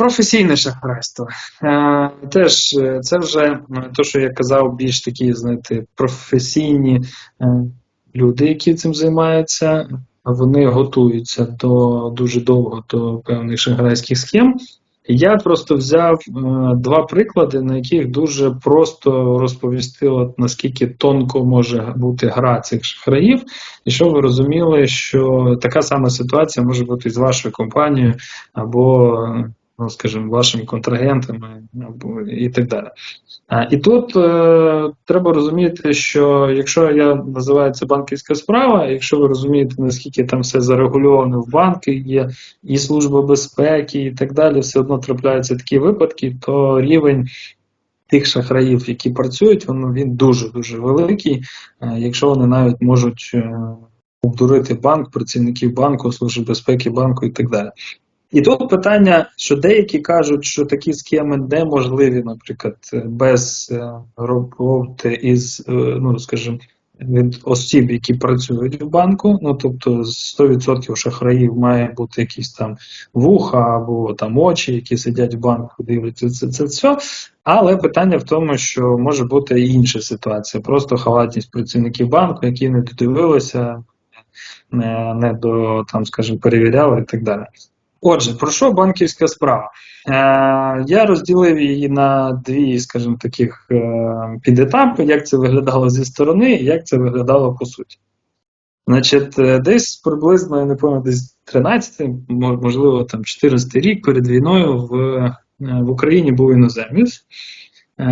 професійне шахрайство. Е, теж е, це вже те, що я казав, більш такі, знаєте, професійні е, люди, які цим займаються. Вони готуються до дуже довго до певних шахрайських схем. Я просто взяв два приклади, на яких дуже просто розповісти, от, наскільки тонко може бути гра цих шахраїв, і щоб ви розуміли, що така сама ситуація може бути з вашою компанією або, ну, скажімо, вашими контрагентами або і так далі. І тут е, треба розуміти, що якщо я називаю це банківська справа, якщо ви розумієте, наскільки там все зарегульовано в банки, є і служба безпеки, і так далі, все одно трапляються такі випадки, то рівень тих шахраїв, які працюють, він, він дуже дуже великий, е, якщо вони навіть можуть е, обдурити банк, працівників банку, служби безпеки банку і так далі. І тут питання, що деякі кажуть, що такі схеми неможливі, наприклад, без е, роботи із, е, ну скажімо, від осіб, які працюють в банку. Ну тобто 100% шахраїв має бути якісь там вуха або там очі, які сидять в банку, дивляться це, це все. Але питання в тому, що може бути інша ситуація. Просто халатність працівників банку, які не додивилися, не, не до там, скажімо, перевіряли і так далі. Отже, про що банківська справа? Е, Я розділив її на дві, скажімо, таких е, підетапи, як це виглядало зі сторони і як це виглядало по суті. Значить, е, десь приблизно, я не пам'ятаю, десь 13, можливо, там 14 рік перед війною в, е, в Україні був іноземець,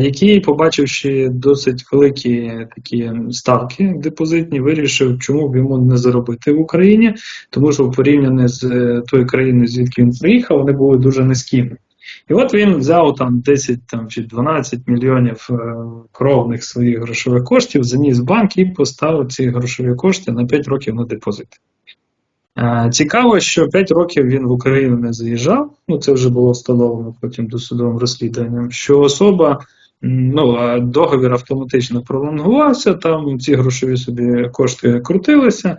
який, побачивши досить великі такі ставки депозитні, вирішив, чому б йому не заробити в Україні, тому що порівняно з е, тою країною, звідки він приїхав, вони були дуже низькими. І от він взяв там 10 там, чи 12 мільйонів е, кровних своїх грошових коштів, заніс банк і поставив ці грошові кошти на 5 років на депозит. Е, Цікаво, що 5 років він в Україну не заїжджав, ну це вже було встановлено потім досудовим розслідуванням, що особа, ну, договір автоматично пролонгувався, там ці грошові собі кошти крутилися,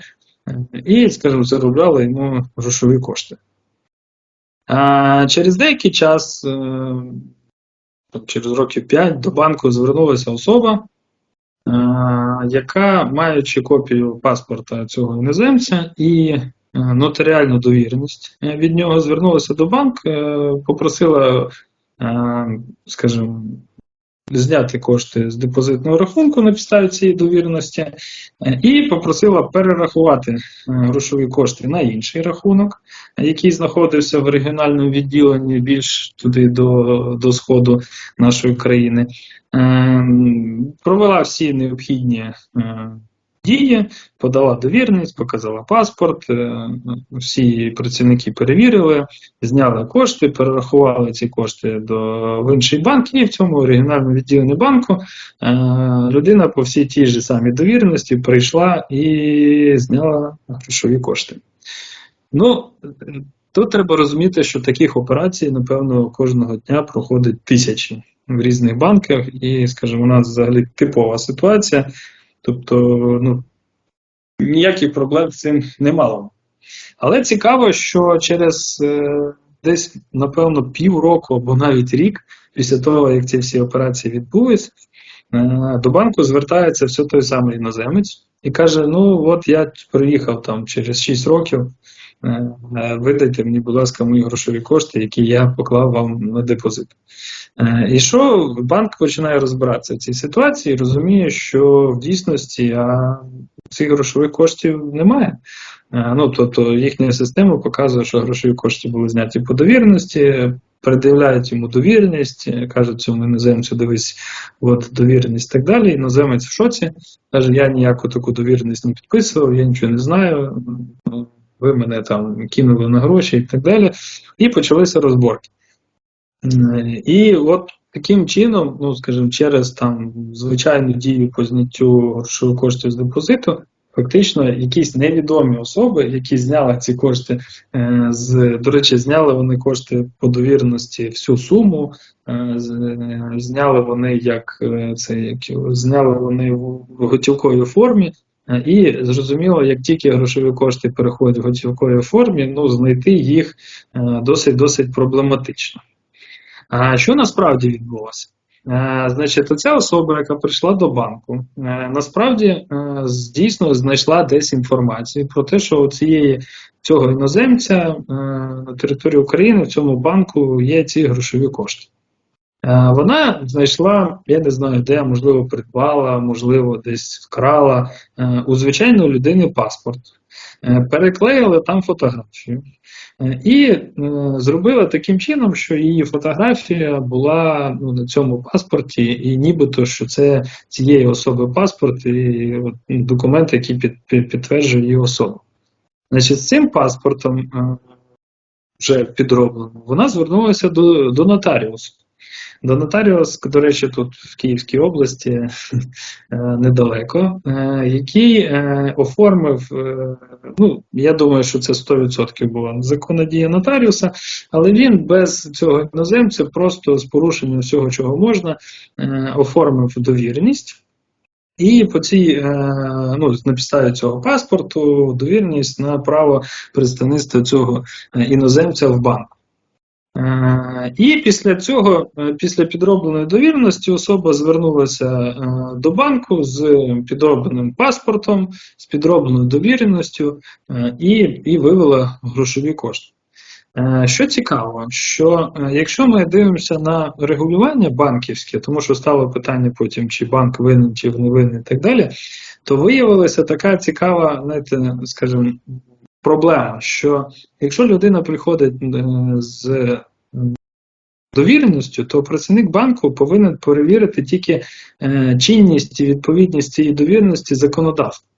е, і, скажімо, заробляли йому грошові кошти. А через деякий час, е, через років 5, до банку звернулася особа, е, яка, маючи копію паспорта цього іноземця і е, нотаріальну довіреність е, від нього, звернулася до банку, е, попросила, е, скажімо, зняти кошти з депозитного рахунку на підставі цієї довіреності, і попросила перерахувати грошові кошти на інший рахунок, який знаходився в регіональному відділенні більш туди до, до сходу нашої країни. Е, Провела всі необхідні дії, подала довірність, показала паспорт. е, Всі працівники перевірили, зняли кошти, перерахували ці кошти до в інший банк, і в цьому оригінальному відділенні банку е, людина по всій тій же самій довіреності прийшла і зняла грошові кошти. Ну, тут треба розуміти, що таких операцій, напевно, кожного дня проходить тисячі в різних банках, і, скажімо, у нас взагалі типова ситуація. Тобто, ну, ніяких проблем з цим не мало. Але цікаво, що через е, десь, напевно, півроку або навіть рік після того, як ці всі операції відбулись, е, до банку звертається все той самий іноземець і каже: Ну, от я приїхав там через 6 років, видайте мені, будь ласка, мої грошові кошти, які я поклав вам на депозит. Е, І що банк починає розбиратися в цій ситуації, розуміє, що в дійсності а, цих грошових коштів немає. Е, Ну, тобто їхня система показує, що грошові кошти були зняті по довіреності, передивляють йому довіреність, е, кажуть цьому іноземцю, дивись, от довіреність і так далі. Іноземець в шоці, каже, я ніяку таку довіреність не підписував, я нічого не знаю, ви мене там кинули на гроші і так далі. І почалися розборки. Е, І от таким чином, ну скажімо, через там звичайну дію по зняттю грошових коштів з депозиту, фактично якісь невідомі особи, які зняли ці кошти, е, з до речі, зняли вони кошти по довіреності всю суму, е, зняли вони як це як зняли вони в готівковій формі. Е, І зрозуміло, як тільки грошові кошти переходять в готівковій формі, ну знайти їх досить досить проблематично. А що насправді відбулося? Е, Значить, оця особа, яка прийшла до банку, е, насправді е, дійсно знайшла десь інформацію про те, що у цієї цього іноземця е, на території України в цьому банку є ці грошові кошти. Е, Вона знайшла, я не знаю, де, можливо, придбала, можливо, десь вкрала е, у звичайної людини паспорт, Е, переклеїла там фотографію. І зробила таким чином, що її фотографія була ну, на цьому паспорті, і нібито що це цієї особи паспорт і ну, документ, який під, під, підтверджує її особу. Значить, з цим паспортом, вже підробленим, вона звернулася до, до нотаріусу. До нотаріус, до речі, тут в Київській області е, недалеко, е, який е, оформив, ну, я думаю, що це 100% була законна дія нотаріуса, але він без цього іноземця, просто з порушенням всього, чого можна, оформив довіреність. І по цій, ну, на підставі цього паспорту довірність на право представництва цього іноземця в банку. Е, І після цього, е, після підробленої довіреності, особа звернулася е, до банку з підробленим паспортом, з підробленою довіреністю і, і вивела грошові кошти. Що цікаво, що якщо ми дивимося на регулювання банківське, тому що стало питання потім, чи банк винен, чи не винен і так далі, то виявилася така цікава, знаєте, скажімо, проблема, що якщо людина приходить е, з м, довіреністю, то працівник банку повинен перевірити тільки е, чинність і відповідність цієї довіреності законодавству.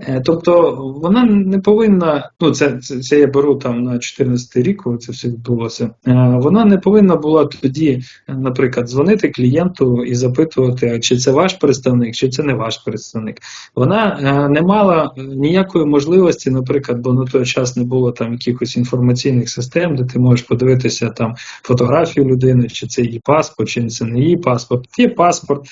Е, Тобто вона не повинна, ну це, це, це я беру там на 14 рік, коли це все відбулося. Е, Вона не повинна була тоді, наприклад, дзвонити клієнту і запитувати, чи це ваш представник, чи це не ваш представник. Вона е, не мала ніякої можливості, наприклад, бо на той час не було там якихось інформаційних систем, де ти можеш подивитися там фотографію людини, чи це її паспорт, чи це не її паспорт. Є паспорт,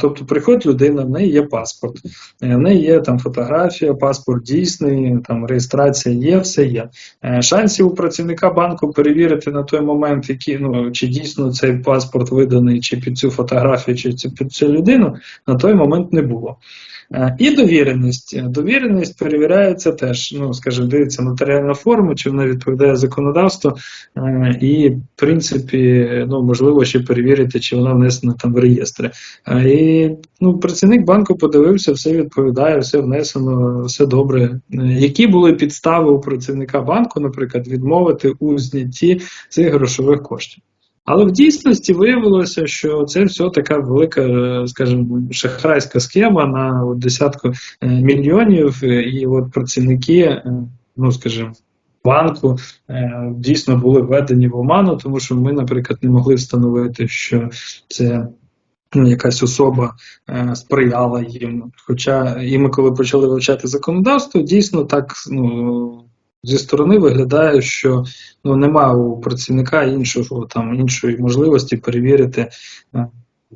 тобто приходить людина, в неї є паспорт, в неї є там фотографія, паспорт дійсний, там реєстрація є, все є. Е, Шансів у працівника банку перевірити на той момент, які, ну, чи дійсно цей паспорт виданий, чи під цю фотографію, чи під цю людину, на той момент не було. Е, І довіреність. Е, Довіреність перевіряється теж, ну, скажімо, дивиться нотаріальна форма, чи вона відповідає законодавству, е, і, в принципі, ну, можливо, ще перевірити, чи вона внесена там в реєстри. І ну, працівник банку подивився, все відповідає, все внесено, все добре. Які були підстави у працівника банку, наприклад, відмовити у знятті цих грошових коштів? Але в дійсності виявилося, що це все така велика, е, скажімо, шахрайська схема на десятку е, мільйонів, е, і от працівники, ну скажімо, банку дійсно були введені в оману, тому що ми, наприклад, не могли встановити, що це. Ну, якась особа е, сприяла їм. Хоча і ми, коли почали вивчати законодавство, дійсно так ну, зі сторони виглядає, що ну, немає у працівника іншого там іншої можливості перевірити е,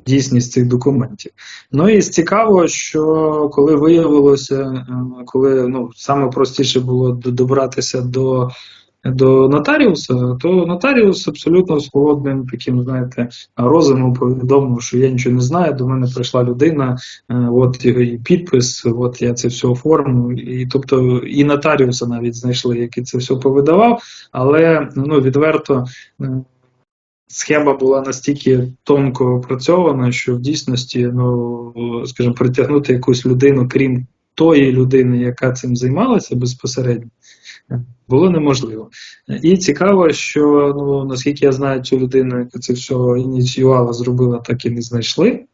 дійсність цих документів. Ну і цікаво, що коли виявилося, е, коли ну, саме простіше було добратися до. До нотаріуса, то нотаріус абсолютно з холодним таким, знаєте, розумом повідомив, що я нічого не знаю. До мене прийшла людина, е, от і підпис, от я це все оформив. І тобто і нотаріуса навіть знайшли, який це все повидавав, але ну відверто. е, Схема була настільки тонко опрацьована, що в дійсності, ну скажімо, притягнути якусь людину, крім тої людини, яка цим займалася безпосередньо, було неможливо. І цікаво, що ну наскільки я знаю, цю людину, яка це все ініціювала, зробила, так і не знайшли.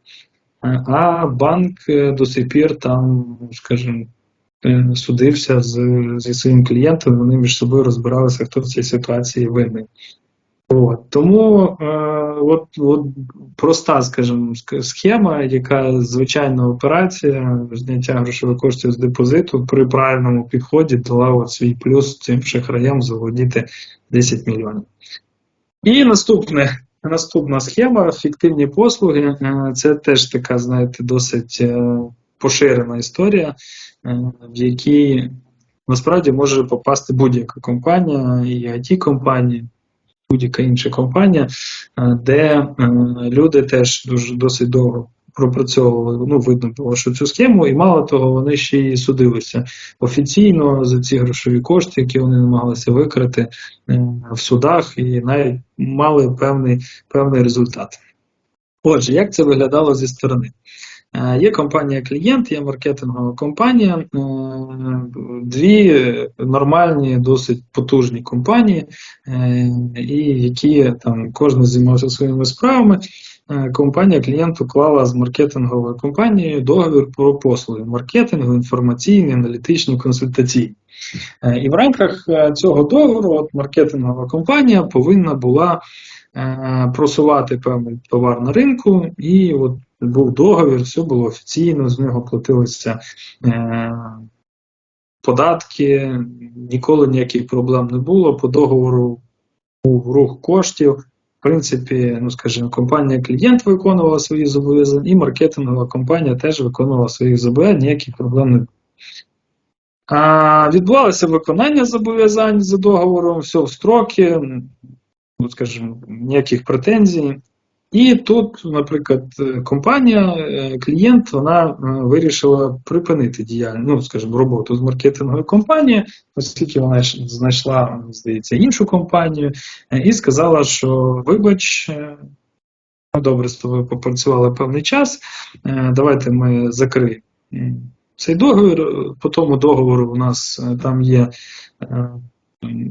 А банк е, до сих пір там, скажімо, е, судився з, зі своїм клієнтом, вони між собою розбиралися, хто в цій ситуації винний. От. Тому е, от, от проста, скажімо, схема, яка звичайна операція зняття грошових коштів з депозиту при правильному підході дала свій плюс цим шахраям заволодіти 10 мільйонів. І наступне, наступна схема фіктивні послуги. Е, Це теж така, знаєте, досить е, поширена історія, е, в якій насправді може попасти будь-яка компанія, і it компанія будь-яка інша компанія, е, де е, люди теж дуже досить довго пропрацьовували. Ну, видно було, що цю схему, і мало того, вони ще й судилися офіційно за ці грошові кошти, які вони намагалися викрити е, в судах, і навіть мали певний, певний результат. Отже, як це виглядало зі сторони? Е, Є компанія клієнт, є маркетингова компанія, е, дві нормальні, досить потужні компанії, е, і які там кожен займався своїми справами. Компанія клієнт уклала з маркетинговою компанією договір про послуги маркетингу, інформаційні, аналітичні, консультаційні. Е, І в рамках цього договору от маркетингова компанія повинна була просувати певний товар на ринку, і от був договір, все було офіційно, з нього платилися е, податки, ніколи ніяких проблем не було. По договору був рух коштів. В принципі, ну скажімо, компанія клієнт виконувала свої зобов'язання, і маркетингова компанія теж виконувала свої зобов'язання, ніяких проблем не було. А, відбувалося виконання зобов'язань за договором, все в строки, ну, скажімо, ніяких претензій. І тут, наприклад, е, компанія, е, клієнт, вона е, вирішила припинити діяльність, ну, скажімо, роботу з маркетинговою компанією, оскільки вона знайшла, здається, іншу компанію, і сказала, що вибач, добре з тобою попрацювали певний час, давайте ми закриємо цей договір. По тому договору у нас там є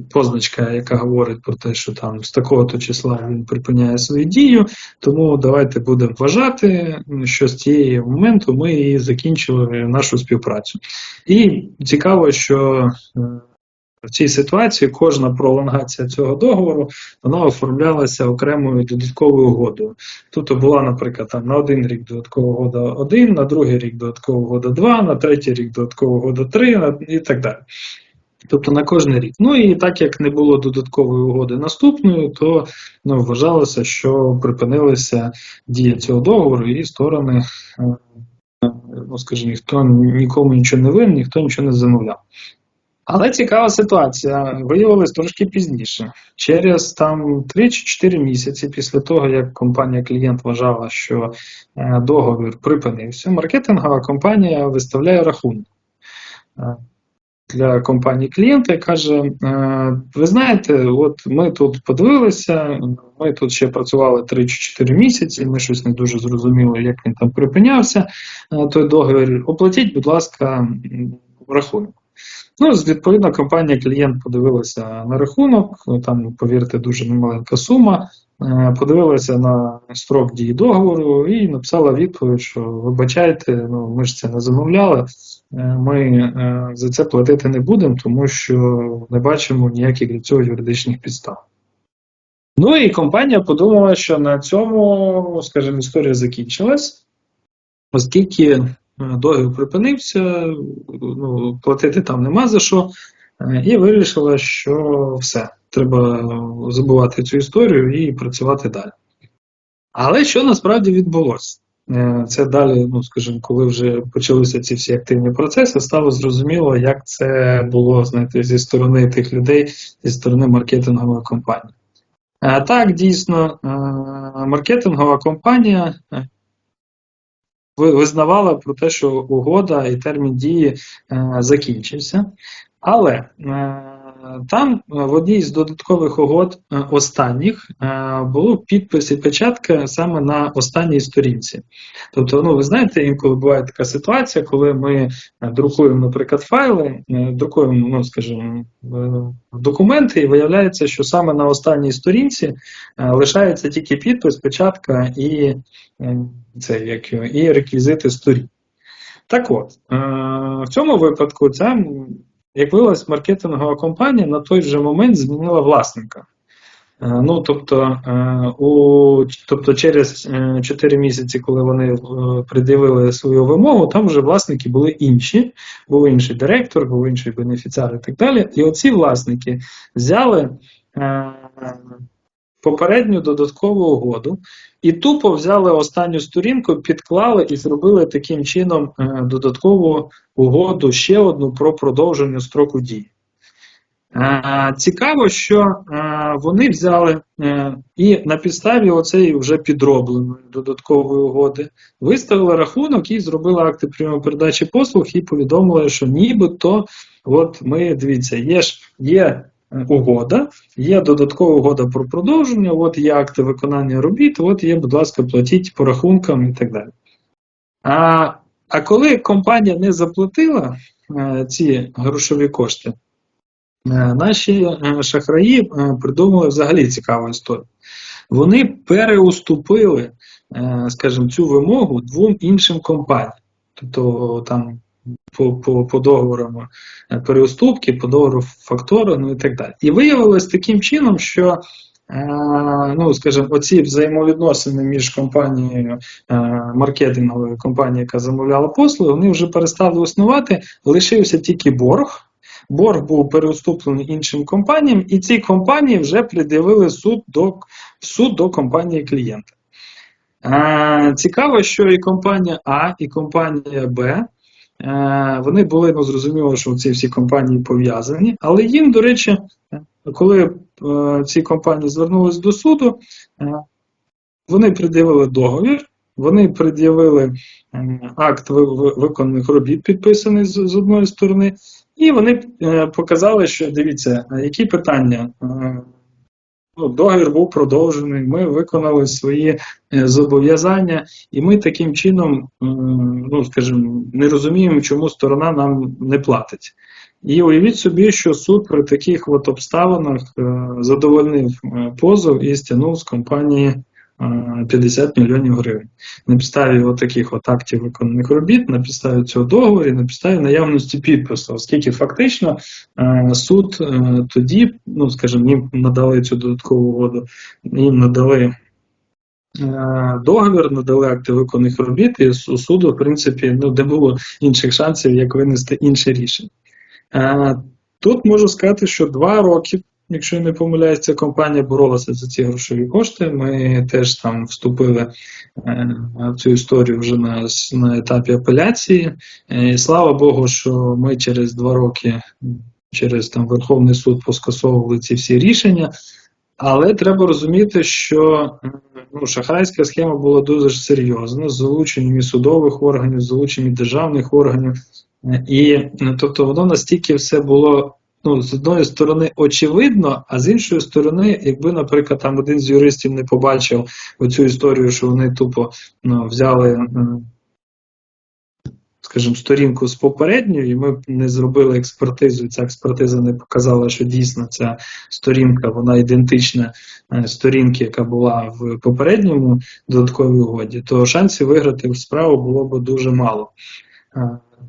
позначка, яка говорить про те, що там з такого-то числа він припиняє свою дію, тому давайте будемо вважати, що з цієї моменту ми і закінчили нашу співпрацю. І цікаво, що е, в цій ситуації кожна пролонгація цього договору вона оформлялася окремою додатковою угодою. Тобто була, наприклад, там на один рік додаткова угода 1, на другий рік додаткова угода 2, на третій рік додаткова угода 3 і так далі. Тобто на кожен рік. Ну і так як не було додаткової угоди наступною, то ну, вважалося, що припинилася дія цього договору, і сторони, е, ну скажімо, ніхто нікому нічого не винен, ніхто нічого не замовляв. Але цікава ситуація виявилась трошки пізніше. Через там 3 чи 4 місяці після того, як компанія клієнт вважала, що е, договір припинився, маркетингова компанія виставляє рахунок е, для компанії клієнта і каже: е, ви знаєте, от ми тут подивилися, ми тут ще працювали 3 чи 4 місяці, ми щось не дуже зрозуміли, як він там припинявся. е, Той договір оплатіть, будь ласка, рахунок. Ну, відповідно, компанія клієнт подивилася на рахунок, там, повірте, дуже немаленька сума. е, Подивилася на строк дії договору і написала відповідь, що вибачайте, ну ми ж це не замовляли, ми е, за це платити не будемо, тому що не бачимо ніяких для цього юридичних підстав. Ну і компанія подумала, що на цьому, скажімо, історія закінчилась, оскільки е, договір припинився, ну, платити там нема за що, е, і вирішила, що все, треба забувати цю історію і працювати далі. Але що насправді відбулося? Е, Це далі, ну скажімо, коли вже почалися ці всі активні процеси, стало зрозуміло, як це було знаєте, зі сторони тих людей, зі сторони маркетингової компанії. Е, Так, дійсно, е, маркетингова компанія визнавала про те, що угода і термін дії закінчився. Але там е, в одній з додаткових угод е, останніх е, було підпис і печатка саме на останній сторінці. Тобто, ну ви знаєте, інколи буває така ситуація, коли ми друкуємо, наприклад, файли, друкуємо, ну скажімо, документи, і виявляється, що саме на останній сторінці лишається тільки підпис, печатка і це як і реквізити сторін. Так от, в цьому випадку ця, як виявилось, маркетингова компанія на той же момент змінила власника. Е, Ну, тобто, е, у, тобто через е, 4 місяці, коли вони придивили свою вимогу, там вже власники були інші, був інший директор, був інший бенефіціар і так далі. І оці власники взяли е, попередню додаткову угоду і тупо взяли останню сторінку, підклали і зробили таким чином е, додаткову угоду ще одну про продовження строку дії. Е, Цікаво, що е, вони взяли і на підставі оцеї вже підробленої додаткової угоди виставили рахунок і зробили акти прийому передачі послуг і повідомили, що нібито, от ми дивіться, є ж є угода, є додаткова угода про продовження, от є акти виконання робіт, от є, будь ласка, платіть по рахункам і так далі. А, а коли компанія не заплатила е, ці грошові кошти, Е, Наші е, шахраї придумали взагалі цікаву історію. Вони переуступили, скажімо, цю вимогу двом іншим компаніям. Тобто там по, по, по договорам е, переуступки, по договору фактору, ну і так далі. І виявилось таким чином, що е, ну, скажімо, оці взаємовідносини між компанією, е, маркетинговою компанією, яка замовляла послуги, вони вже перестали існувати, лишився тільки борг. Борг був переуступлений іншим компаніям, і ці компанії вже пред'явили суд до, суд до компанії клієнта. Цікаво, що і компанія А, і компанія Б. е, Вони були, ну зрозуміло, що ці всі компанії пов'язані, але їм, до речі, коли е, ці компанії звернулись до суду, е, вони пред'явили договір, вони пред'явили акт ви- ви- виконаних робіт, підписаний з, одної сторони, і вони показали, що дивіться, які питання. Ну, договір був продовжений, ми виконали свої е, зобов'язання, і ми таким чином, ну скажімо, не розуміємо, чому сторона нам не платить. І уявіть собі, що суд при таких от обставинах е, задовольнив е, позов і стягнув з компанії 50 мільйонів гривень. На підставі от таких от актів виконаних робіт, на підставі цього договору, на підставі наявності підпису, оскільки фактично е, суд е, тоді, ну скажімо, їм надали цю додаткову угоду, їм надали. е, Договір надали акти виконаних робіт, і у суду, в принципі, ну, не було інших шансів, як винести інше рішення. Тут можу сказати, що два роки, якщо я не помиляюсь, компанія боролася за ці грошові кошти. Ми теж там вступили е, в цю історію вже на, на етапі апеляції. Е, І слава Богу, що ми через два роки, через там Верховний суд поскасовували ці всі рішення. Але треба розуміти, що е, ну, шахрайська схема була дуже серйозна з залученням судових органів, з залученням державних органів. Е, І е, тобто воно настільки все було ну, з одної сторони очевидно, а з іншої сторони, якби, наприклад, там один з юристів не побачив оцю історію, що вони тупо ну, взяли. Скажімо, сторінку з попередньою, і ми не зробили експертизу, і ця експертиза не показала, що дійсно ця сторінка вона ідентична е, сторінці, яка була в попередньому додатковій угоді, то шансів виграти в справу було б дуже мало.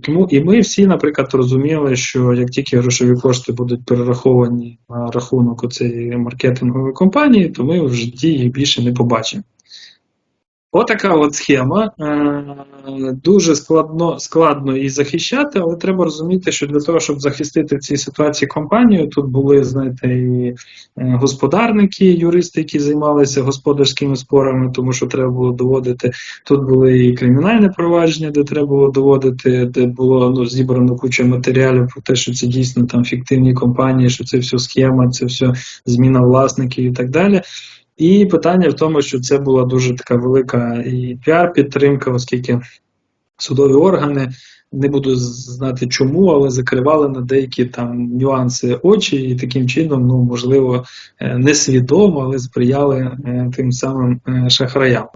Тому і ми всі, наприклад, розуміли, що як тільки грошові кошти будуть перераховані на рахунок цієї маркетингової компанії, то ми в житті їх більше не побачимо. Отака от схема. Е, Дуже складно складно її захищати, але треба розуміти, що для того, щоб захистити в цій ситуації компанію, тут були, знаєте, і е, господарники, юристи, які займалися господарськими спорами, тому що треба було доводити. Тут були і кримінальне провадження, де треба було доводити, де було ну, зібрано куча матеріалів про те, що це дійсно там фіктивні компанії, що це все схема, це все зміна власників і так далі. І питання в тому, що це була дуже така велика і піар-підтримка, оскільки судові органи, не буду знати чому, але закривали на деякі там нюанси очі, і таким чином, ну можливо, е, несвідомо, але сприяли е, тим самим е, шахраям.